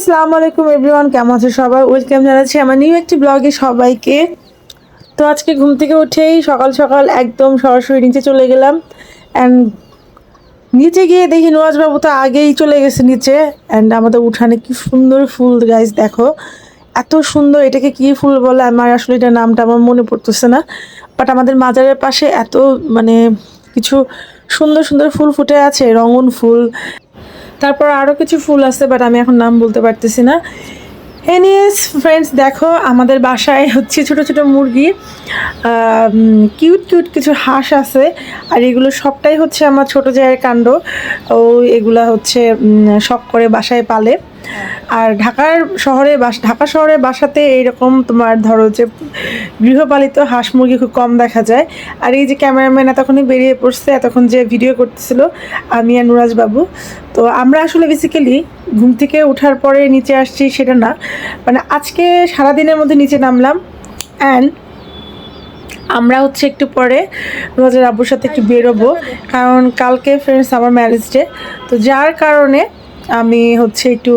আসসালামু আলাইকুম এভরিওয়ান, কেমন আছে সবাই? ওয়েলকাম জানাচ্ছি আমার নিউ একটি ব্লগে সবাইকে। তো আজকে ঘুম থেকে উঠেই সকাল সকাল একদম সরাসরি নিচে চলে গেলাম। অ্যান্ড নিচে গিয়ে দেখি নওয়াজবাবু তো আগেই চলে গেছে নিচে। অ্যান্ড আমাদের উঠানে কি সুন্দর ফুল গাইজ দেখো। এত সুন্দর, এটাকে কি ফুল বলে আমার আসলে এটা নামটা আমার মনে পড়তেছে না। বাট আমাদের মাজারের পাশে এত মানে কিছু সুন্দর সুন্দর ফুল ফুটে আছে, রঙন ফুল। তারপর আরও কিছু ফুল আছে বাট আমি এখন নাম বলতে পারতেছি না। এনিস ফ্রেন্ডস দেখো, আমাদের বাসায় হচ্ছে ছোট ছোট মুরগি কিউট কিউট কিছু হাঁস আছে, আর এগুলো সবটাই হচ্ছে আমার ছোট জায়গায় কাণ্ড। ও এগুলা হচ্ছে শখ করে বাসায় পালে। আর ঢাকার শহরে বাস, ঢাকা শহরে বাসাতে এইরকম তোমার ধরো যে গৃহপালিত হাঁস মুরগি খুব কম দেখা যায়। আর এই যে ক্যামেরাম্যান এতক্ষণই বেরিয়ে পড়ছে, এতক্ষণ যে ভিডিও করতেছিল, আমি আর নুরাজ বাবু। তো আমরা আসলে বেসিক্যালি ঘুম থেকে ওঠার পরে নিচে আসছি সেটা না। মানে আজকে সারাদিনের মধ্যে নিচে নামলাম অ্যান্ড আমরা হচ্ছে একটু পরে রোজার আব্বুর সাথে একটু বেরোবো। কারণ কালকে ফ্রেন্ডস আমার ম্যারেজ ডে তো যার কারণে আমি হচ্ছে একটু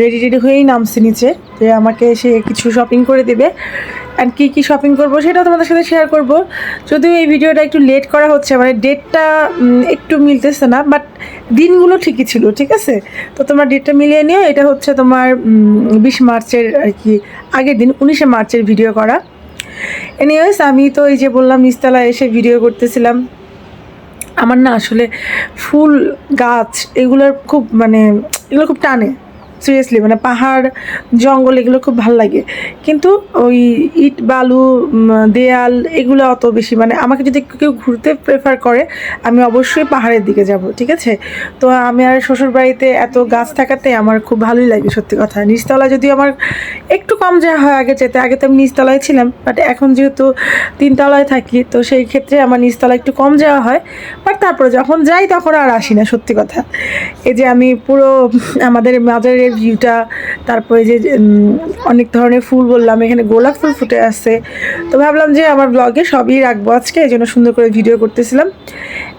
রেডি রেডি হয়েই নামছি নিচে যে আমাকে সে কিছু শপিং করে দেবে। অ্যান্ড কী কী শপিং করব সেটাও তোমাদের সাথে শেয়ার করব। যদিও এই ভিডিওটা একটু লেট করা হচ্ছে মানে ডেটটা একটু মিলতেছে না বাট দিনগুলো ঠিকই ছিল, ঠিক আছে? তো তোমার ডেটটা মিলিয়ে নিও এটা হচ্ছে তোমার বিশ মার্চের আর কি, আগের দিন, উনিশে মার্চের ভিডিও করা। এনিওয়েস আমি তো এই যে বললাম নিচতলা এসে ভিডিও করতেছিলাম। আমার না আসলে ফুল গাছ এগুলোর খুব মানে এগুলো খুব টানে। সিরিয়াসলি মানে পাহাড়, জঙ্গল এগুলো খুব ভালো লাগে। কিন্তু ওই ইট, বালু দেয়াল এগুলো অত বেশি মানে আমাকে যদি কেউ ঘুরতে প্রেফার করে, আমি অবশ্যই পাহাড়ের দিকে যাব, ঠিক আছে? তো আমি আর শ্বশুর বাড়িতে এত গাছ থাকাতে আমার খুব ভালোই লাগে, সত্যি কথা। নিচতলা যদিও আমার একটু কম যাওয়া হয় আগে যেতে আগে তো আমি নিচতলায় ছিলাম বাট এখন যেহেতু তিনতলায় থাকি, তো সেই ক্ষেত্রে আমার নিচতলা একটু কম যাওয়া হয় বাট তারপরে যখন যাই তখন আর আসি না, সত্যি কথা। এই যে আমি পুরো আমাদের মাজারের ভিউটা তারপরে যে অনেক ধরনের ফুল বললাম, এখানে গোলাপ ফুল ফুটে আসছে তো ভাবলাম যে আমার ব্লগে সবই রাখব আজকে, এই জন্য সুন্দর করে ভিডিও করতেছিলাম।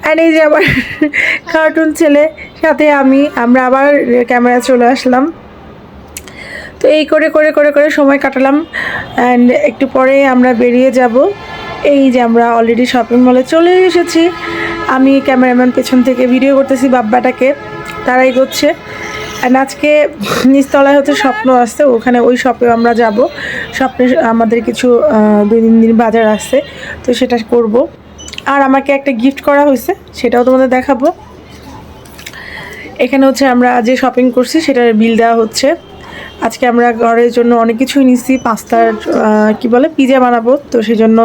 অ্যান্ড এই যে আমার কার্টুন ছেলে, সাথে আমি, আমরা আবার ক্যামেরা চলে আসলাম। তো এই করে করে করে করে সময় কাটালাম। অ্যান্ড একটু পরে আমরা বেরিয়ে যাব। এই যে আমরা অলরেডি শপিং মলে চলে এসেছি। আমি ক্যামেরাম্যান পেছন থেকে ভিডিও করতেছি বাব্বাটাকে তারাই করছে। অ্যান্ড আজকে নিচতলায় হচ্ছে স্বপ্ন আসছে ওখানে ওই শপে আমরা যাব। স্বপ্নে আমাদের কিছু দুই তিন দিন বাজার আসছে তো সেটা করব। আর আমাকে একটা গিফট করা হয়েছে, সেটাও তোমাদের দেখাবো। এখানে হচ্ছে আমরা যে শপিং করছি, সেটার বিল দেওয়া হচ্ছে। আজকে আমরা ঘরের জন্য অনেক কিছুই নিচ্ছি পাস্তার কি বলে পিজা বানাবো। তো সেই জন্য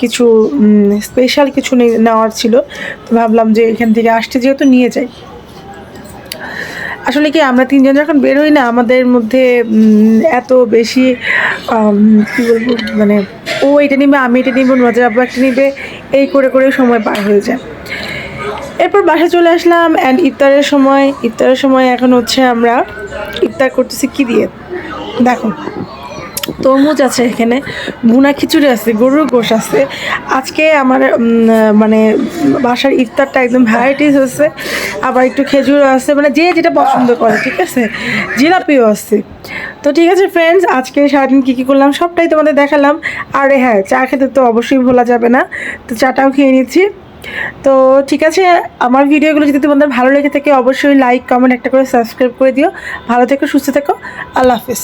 কিছু স্পেশাল কিছু নেওয়ার ছিল। তো ভাবলাম যে এখান থেকে আসতে যেহেতু নিয়ে যাই। আসলে কি আমরা তিনজন যখন বের হই না, আমাদের মধ্যে এত বেশি কী বলব মানে ও এটা নিবে, আমি এটা নিব নজর আব্বা একটা নিবে, এই করে করে সময় পার হয়ে যায়। এরপর বাসায় চলে আসলাম অ্যান্ড ইফতারের সময় ইফতারের সময় এখন হচ্ছে আমরা ইফতার করতেছি কী দিয়ে? দেখো। তরমুজ আছে এখানে, ভুনা খিচুড়ি আছে, গরুর গোশ আছে। আজকে আমার মানে বাসার ইফতারটা একদম ভ্যারাইটিস হচ্ছে আবার একটু খেজুরও আছে মানে যে যেটা পছন্দ করে, ঠিক আছে? জিলাপিও আছে। তো ঠিক আছে ফ্রেন্ডস আজকে সারাদিন কী কী করলাম, সবটাই তোমাদের দেখালাম। আর হ্যাঁ চা খেতে তো অবশ্যই ভোলা যাবে না, তো চাটাও খেয়ে নিচ্ছি। তো ঠিক আছে, আমার ভিডিওগুলো যদি তোমাদের ভালো লেগে থাকে, অবশ্যই লাইক কমেন্ট একটা করে সাবস্ক্রাইব করে দিও। ভালো থেকো, সুস্থ থেকো, আল্লাহ হাফিজ।